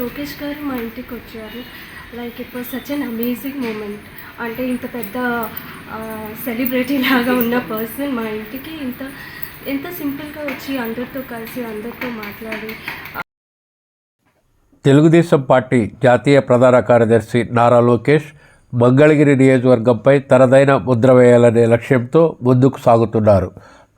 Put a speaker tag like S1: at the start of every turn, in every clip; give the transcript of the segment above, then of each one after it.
S1: లోకేష్ గారు మా ఇంటికి వచ్చారు. Like it was such an amazing moment. అంటే ఇంత పెద్ద సెలబ్రిటీ లాగా ఉన్న పర్సన్ మా ఇంటికి ఇంత ఎంత సింపుల్గా వచ్చి అందరితో కలిసి అందరితో మాట్లాడి
S2: తెలుగుదేశం పార్టీ జాతీయ ప్రధాన కార్యదర్శి నారా లోకేష్ మంగళగిరి నియోజకవర్గంపై తనదైన ముద్ర వేయాలనే లక్ష్యంతో ముందుకు సాగుతున్నారు.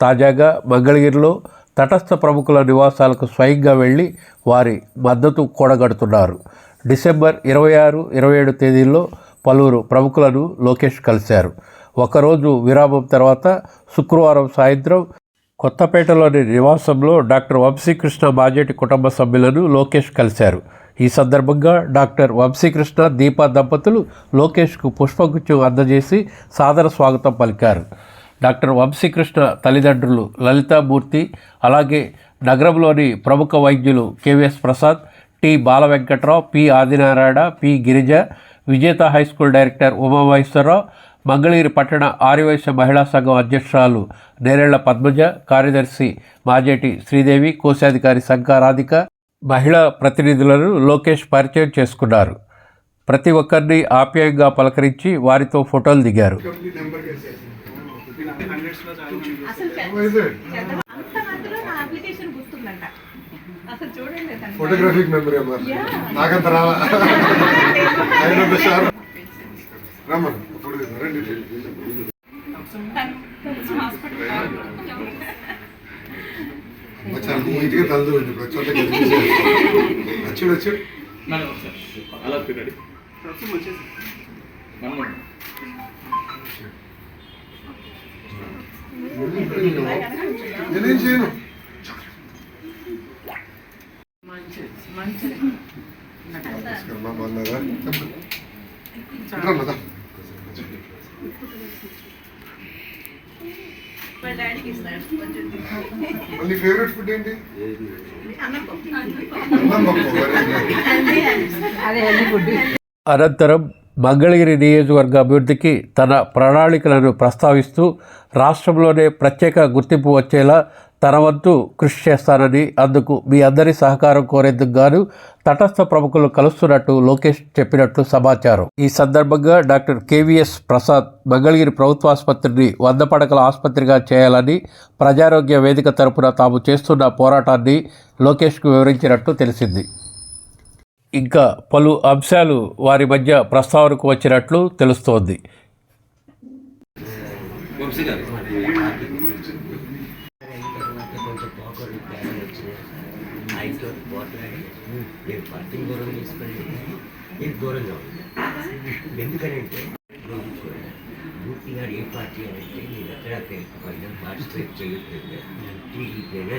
S2: తాజాగా మంగళగిరిలో తటస్థ ప్రముఖుల నివాసాలకు స్వయంగా వెళ్ళి వారి మద్దతు కూడగడుతున్నారు. డిసెంబర్ ఇరవై ఆరు ఇరవై ఏడు తేదీల్లో పలువురు ప్రముఖులను లోకేష్ కలిశారు. ఒకరోజు విరామం తర్వాత శుక్రవారం సాయంత్రం కొత్తపేటలోని నివాసంలో డాక్టర్ వంశీకృష్ణ మాజేటి కుటుంబ సభ్యులను లోకేష్ కలిశారు. ఈ సందర్భంగా డాక్టర్ వంశీకృష్ణ దీపా దంపతులు లోకేష్కు పుష్పగుచ్చం అందజేసి సాదర స్వాగతం పలికారు. డాక్టర్ వంశీకృష్ణ తల్లిదండ్రులు లలితామూర్తి అలాగే నగరంలోని ప్రముఖ వైద్యులు KVS Prasad T Bala Venkatrao P Adinarayana P Girija Vijetha high school director Umamaheswararao Mangalagiri పట్టణ ఆర్యవైశ్య మహిళా సంఘం అధ్యక్షురాలు నేరేళ్ళ పద్మజ కార్యదర్శి మాజేటి శ్రీదేవి కోశాధికారి శంకారాధిక మహిళా ప్రతినిధులను లోకేష్ పరిచయం చేసుకున్నారు. ప్రతి ఒక్కరిని ఆప్యాయంగా పలకరించి వారితో ఫోటోలు దిగారు.
S3: ఫోటోగ్రాఫిక్ మెమరీ అమ్మా. నాకంత రావా? రమ్మను. తీద్దాం. రండి చాలా నీట్గా తలదూరండి ఇప్పుడు చోట వచ్చాడు వచ్చాడు.
S4: అలా తినండి
S3: నేనేం చేయను నమస్కారం అమ్మా, బాగున్నారా రమ్మదా
S5: వాళ్ళ డాడీకి ఇస్తాడు కొంచెం
S3: నీ ఫేవరెట్ ఫుడ్ ఏంటి.
S2: అనంతరం మంగళగిరి నియోజకవర్గ అభివృద్ధికి తన ప్రణాళికలను ప్రస్తావిస్తూ రాష్ట్రంలోనే ప్రత్యేక గుర్తింపు వచ్చేలా తన వంతు కృషి చేస్తానని అందుకు మీ అందరి సహకారం కోరేందుకు గాను తటస్థ ప్రముఖులు కలుస్తున్నట్టు లోకేష్ చెప్పినట్లు సమాచారం. ఈ సందర్భంగా డాక్టర్ కేవీఎస్ ప్రసాద్ మంగళగిరి ప్రభుత్వ ఆసుపత్రిని వంద పడకల ఆసుపత్రిగా చేయాలని ప్రజారోగ్య వేదిక తరపున తాము చేస్తున్న పోరాటాన్ని లోకేష్కు వివరించినట్టు తెలిసింది. ఇంకా పలు అంశాలు వారి మధ్య ప్రస్తావనకు వచ్చినట్లు తెలుస్తోంది.
S4: గారు
S6: పూర్తిగా ఏ పార్టీ అంటే నేను ఎక్కడ పార్టిసిపేట్ చేయట్లేదు టీడీపీనే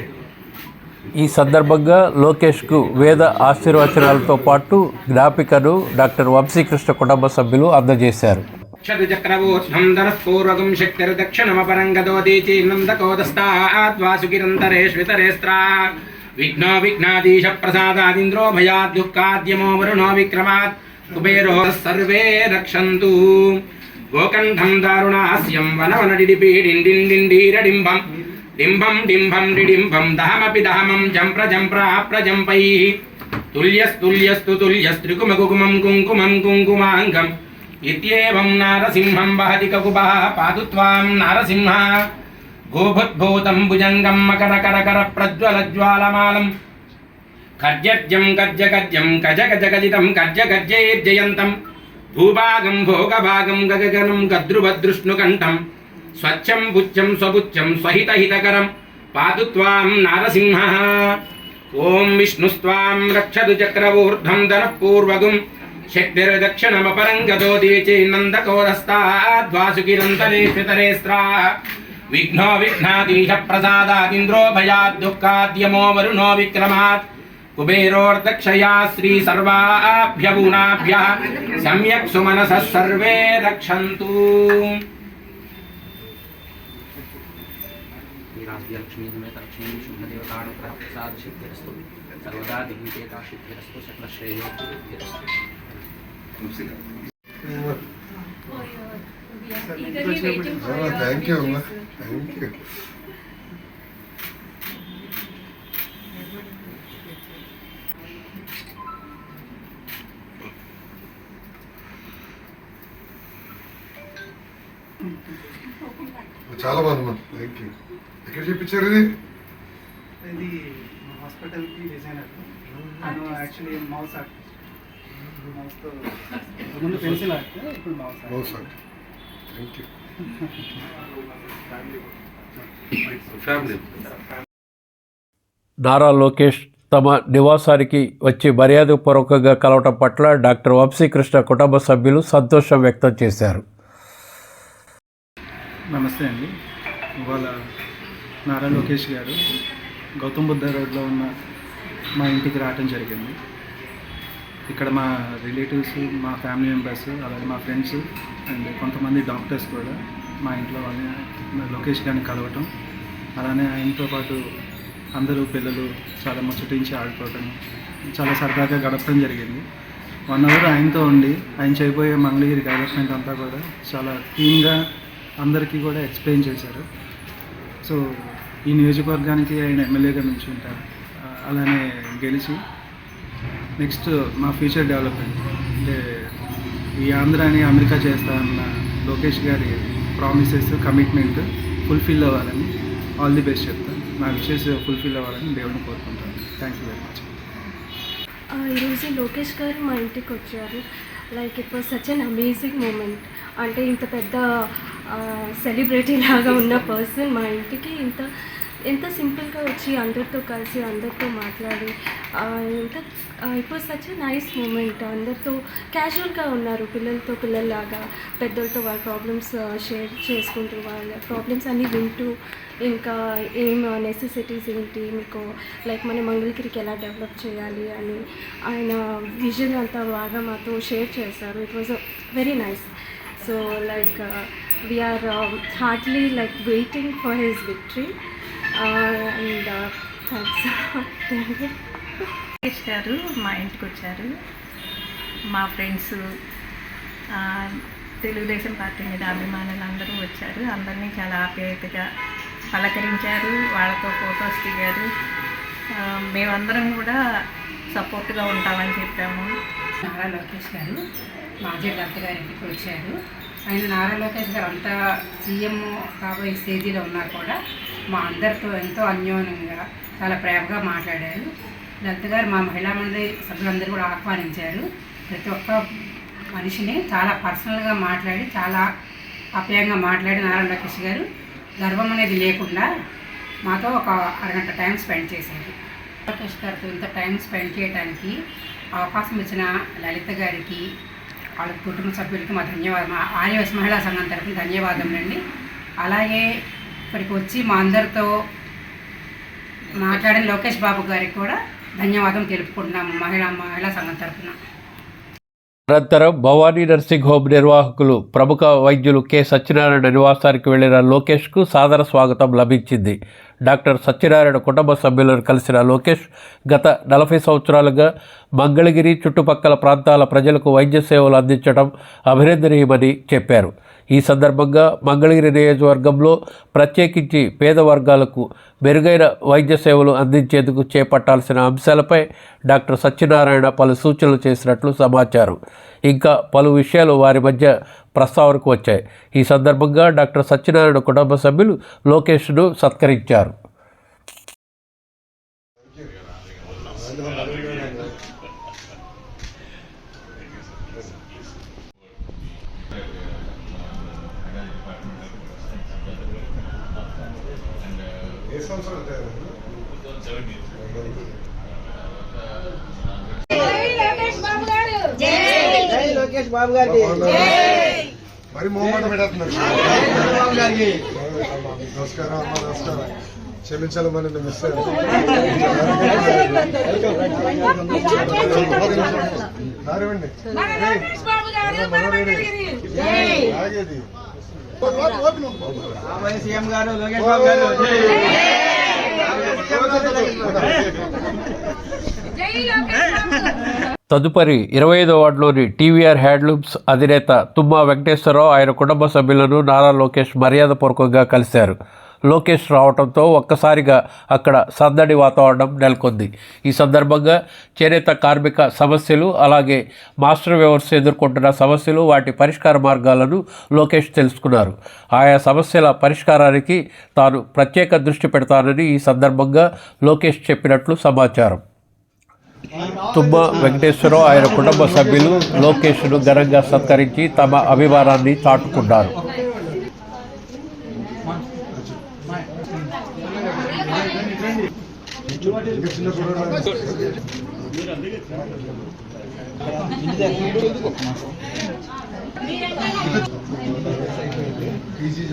S2: ఈ సందర్భంగా లోకేష్కు వేద ఆశీర్వచనాలతో పాటు జ్ఞాపికను డాక్టర్ వంశీకృష్ణ కుటుంబ సభ్యులు అందజేశారు.
S7: క్షతిచక్రవూర్ధ్వం ధనఃపూర్వకం శక్తిర్దక్షిణమపరం గతోదీచీర్నందకోదస్తాద్వాసుకిరంతరేష్వితరేస్త్రా విఘ్నో విఘ్నాదీశ ప్రసాదాదింద్రో భయాద్ దుఃఖాద్యమో వరుణో విక్రమాత్. కుబేరో సర్వే రక్షంతు. గోకంఠం దారుణాస్యం వనవనడిడిపీడిండిండిండీరడింబం డింబం డింబం డిడింబం దహమపి దహమం జంప్ర జంప్రా ప్రజంపై తుల్యస్తుల్యస్తు తుల్యస్త్రికుమకుకుమం కుంకుమం కుంకుమాంగం. ఇత్యేవం నారసింహం వహతి కకుపः పాదు త్వాం నారసింహ. గోభుద్భూతం భుజంగం మకరకరకర ప్రజ్వలజ్వాలమాలం. కర్జర్జం కర్జ కర్జం కజ గజ గజితం కర్జ గర్జైర్జయంతం భూభాగం భోగభాగం గగగనం గద్రుభదృష్ణుకంఠం స్వచ్ఛం బుచ్చం స్వబుచ్చం స్వహితహితకరం. పాదు త్వాం నారసింహ. ఓం విష్ణుస్వాం రక్షదు చక్రవూర్ధం ధనఃపూర్వగుం. శక్తిర్దక్షిణమపరం గతోదీచేన్నందకోరస్తాద్వాసుకిరంతరేష్వితరేస్త్రా విఘ్నో విఘ్నాదీశ ప్రసాదాదింద్రో భయాద్ దుఃఖాద్యమో వరుణో విక్రమాత్. కుబేరోర్దక్షయా శ్రీ సర్వాభ్యగుణాభ్య. సమ్యక్ సుమనసः సర్వే రక్షन्तు. श्रीमृतक्षीं शुभदेवतानुग्रहप्रसादसिद्धिरस्तु सर्वदा दिव्येता सिद्धिरस्तु सकलश्रेयोसिद्धिरस्तु
S3: థ్యాంక్ యూ అమ్మా థ్యాంక్ యూ చాలా బాగుంది థ్యాంక్ యూ ఎక్కడ చెప్పించారు ఇది?
S8: ఇది హాస్పిటల్కి డిజైనర్. నేను యాక్చువల్లీ మౌస్ ఆర్టిస్ట్. మౌస్తో ముందు పెన్సిల్ ఆర్ట్ ఇప్పుడు mouse art.
S3: Mouse sir thank you family
S2: Nara Lokesh తమ నివాసానికి వచ్చి మర్యాదపూర్వకంగా కలవటం పట్ల డాక్టర్ వంశీకృష్ణ కుటుంబ సభ్యులు సంతోషం వ్యక్తం చేశారు.
S8: నమస్తే అండి. ఇవాళ నారా లోకేష్ గారు గౌతమ్ బుద్ధ రోడ్లో ఉన్న మా ఇంటికి రావటం జరిగింది. ఇక్కడ మా రిలేటివ్స్ మా ఫ్యామిలీ మెంబర్స్ అలాగే మా ఫ్రెండ్స్ అండ్ కొంతమంది డాక్టర్స్ కూడా మా ఇంట్లో వాళ్ళని లోకేష్ గారిని కలవటం అలానే ఆయనతో పాటు అందరూ పిల్లలు చాలా ముచ్చటించి ఆడుకోవటం చాలా సరదాగా గడపడం జరిగింది. వన్ అవర్ ఆయనతో ఉండి ఆయన చేయబోయే మంగళగిరి డెవలప్మెంట్ అంతా కూడా చాలా క్లీన్గా అందరికీ కూడా ఎక్స్ప్లెయిన్ చేశారు. సో ఈ నియోజకవర్గానికి ఆయన ఎమ్మెల్యేగా నుంచి ఉంటారు. అలానే గెలిచి నెక్స్ట్ మా ఫ్యూచర్ డెవలప్మెంట్. అంటే ఈ ఆంధ్రాని అమెరికా చేస్తామన్న లోకేష్ గారి ప్రామిసెస్ కమిట్మెంట్ ఫుల్ఫిల్ అవ్వాలని ఆల్ ది బెస్ట్ చెప్తాను. నా విషెస్ ఫుల్ఫిల్ అవ్వాలని దేవుని కోరుకుంటాను. Thank you very much.
S1: ఈరోజు లోకేష్ గారు మా ఇంటికి వచ్చారు. Like it was such an amazing moment. అంటే ఇంత పెద్ద సెలబ్రిటీ లాగా ఉన్న పర్సన్ మా ఇంటికి ఇంత ఎంత సింపుల్గా వచ్చి అందరితో కలిసి అందరితో మాట్లాడి ఎంత it was such nice moment అందరితో క్యాజువల్గా ఉన్నారు పిల్లలతో పిల్లల్లాగా పెద్దలతో వాళ్ళ ప్రాబ్లమ్స్ షేర్ చేసుకుంటూ వాళ్ళ ప్రాబ్లమ్స్ అన్నీ వింటూ ఇంకా ఏం నెసెసిటీస్ ఏంటి మీకు లైక్ మన మంగళగిరికి ఎలా డెవలప్ చేయాలి అని ఆయన విజన్ అంతా బాగా మాతో షేర్ చేశారు. It was very nice so like we are hardly like waiting for his victory and thanks
S5: గారు మా ఇంటికి వచ్చారు. మా ఫ్రెండ్స్ తెలుగుదేశం పార్టీ మీద అభిమానులు అందరూ వచ్చారు. అందరినీ చాలా ఆప్యాయతగా పలకరించారు వాళ్ళతో ఫొటోస్ దిగారు. మేమందరం కూడా సపోర్ట్గా ఉంటామని చెప్పాము.
S9: నారా లోకేష్ గారు మాజీ భర్త గారి ఇంటికి వచ్చారు. ఆయన నారా లోకేష్ గారు అంతా సీఎం కాబోయే స్టేజీలో ఉన్నా కూడా. మా అందరితో ఎంతో అన్యోన్యంగా చాలా ప్రేమగా మాట్లాడారు. లలిత గారు మా మహిళా మండలి సభ్యులందరూ కూడా ఆహ్వానించారు. ప్రతి ఒక్క మనిషిని చాలా పర్సనల్గా మాట్లాడి చాలా అప్యాయంగా మాట్లాడి నారాయణ రాకేష్ గారు. గర్వం అనేది లేకుండా మాతో ఒక అరగంట టైం స్పెండ్ చేశారు. రాకేష్ గారితో ఇంత టైం స్పెండ్ చేయడానికి అవకాశం ఇచ్చిన లలిత గారికి వాళ్ళ కుటుంబ సభ్యులకి మా ధన్యవాదం. మా ఆర్యవస్ మహిళా సంఘం తరఫున ధన్యవాదములండి. అలాగే ఇక్కడికి వచ్చి మా అందరితో మాట్లాడిన లోకేష్ బాబు గారికి కూడా ధన్యవాదం తెలుపుకుంటున్నాము మహిళా మహిళా సంఘం తరఫున.
S2: అనంతరం భవానీ నర్సింగ్ హోమ్ నిర్వాహకులు ప్రముఖ వైద్యులు కె సత్యనారాయణ నివాసానికి వెళ్ళిన లోకేష్కు సాదర స్వాగతం లభించింది. డాక్టర్ సత్యనారాయణ కుటుంబ సభ్యులను కలిసిన లోకేష్ గత నలభై సంవత్సరాలుగా మంగళగిరి చుట్టుపక్కల ప్రాంతాల ప్రజలకు వైద్య సేవలు అందించడం అభినందనీయమని చెప్పారు. ఈ సందర్భంగా మంగళగిరి నియోజకవర్గంలో ప్రత్యేకించి పేద వర్గాలకు మెరుగైన వైద్య సేవలు అందించేందుకు చేపట్టాల్సిన అంశాలపై డాక్టర్ సత్యనారాయణ పలు సూచనలు చేసినట్లు సమాచారం. ఇంకా పలు విషయాలు వారి మధ్య ప్రస్తావనకు వచ్చాయి. ఈ సందర్భంగా డాక్టర్ సత్యనారాయణ కుటుంబ సభ్యులు లోకేష్ను సత్కరించారు.
S8: లోకేష్ బాబు గారికి
S3: మరి మొహమాట పెట్టేస్తున్నారు నమస్కారం అమ్మ నమస్కారం క్షమించాలి మరి నేను మిస్ అయ్యాను ఆగేది
S8: సీఎం గారు లోకేష్ బాబు గారు
S2: తదుపరి ఇరవై ఐదో వార్డులోని టీవీఆర్ హ్యాండ్లూమ్స్ అధినేత తుమ్మా వెంకటేశ్వరరావు ఆయన కుటుంబ సభ్యులను నారా లోకేష్ మర్యాదపూర్వకంగా కలిశారు. లోకేష్ రావడంతో ఒక్కసారిగా అక్కడ సందడి వాతావరణం నెలకొంది. ఈ సందర్భంగా చేనేత కార్మిక సమస్యలు అలాగే మాస్టర్ వ్యవస్థ ఎదుర్కొంటున్న సమస్యలు వాటి పరిష్కార మార్గాలను లోకేష్ తెలుసుకున్నారు. ఆయా సమస్యల పరిష్కారానికి తాను ప్రత్యేక దృష్టి పెడతానని ఈ సందర్భంగా లోకేష్ చెప్పినట్లు సమాచారం. తుబ్బ వెంకటేశ్వరరావు ఆయన కుటుంబ సభ్యులు లోకేష్ను ఘనంగా సత్కరించి తమ అభిమానాన్ని చాటుకున్నారు.
S3: ఈజీ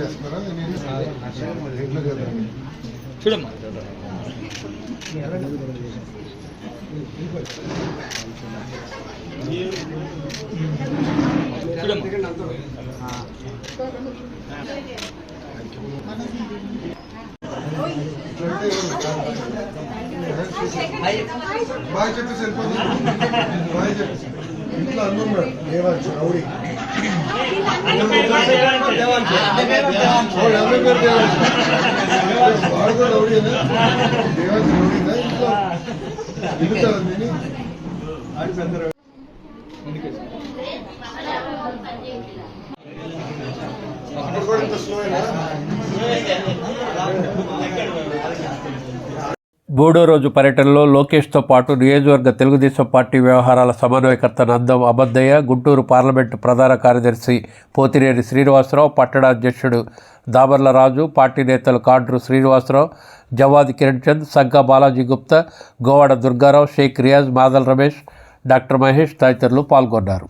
S3: బాగా కదా బాయ్ చెప్పి సరిపోతుంది బాయ్ చెప్పి. ఇంట్లో అన్నున్నాడు దేవాంశ్ రౌడీ. అప్పుడు కూడా ఇంత స్లోయేనా
S2: మూడో రోజు పర్యటనలో లోకేష్తో పాటు నియోజకవర్గ తెలుగుదేశం పార్టీ వ్యవహారాల సమన్వయకర్త నందం అబద్దయ్య గుంటూరు పార్లమెంటు ప్రధాన కార్యదర్శి పోతినేని శ్రీనివాసరావు పట్టణ అధ్యక్షుడు దామర్ల రాజు పార్టీ నేతలు కాండ్రు శ్రీనివాసరావు జవాది కిరణ్ చంద్ సంకా బాలాజీ గుప్తా గోవాడ దుర్గారావు షేక్ రియాజ్ మాదల్ రమేష్ డాక్టర్ మహేష్ తదితరులు పాల్గొన్నారు.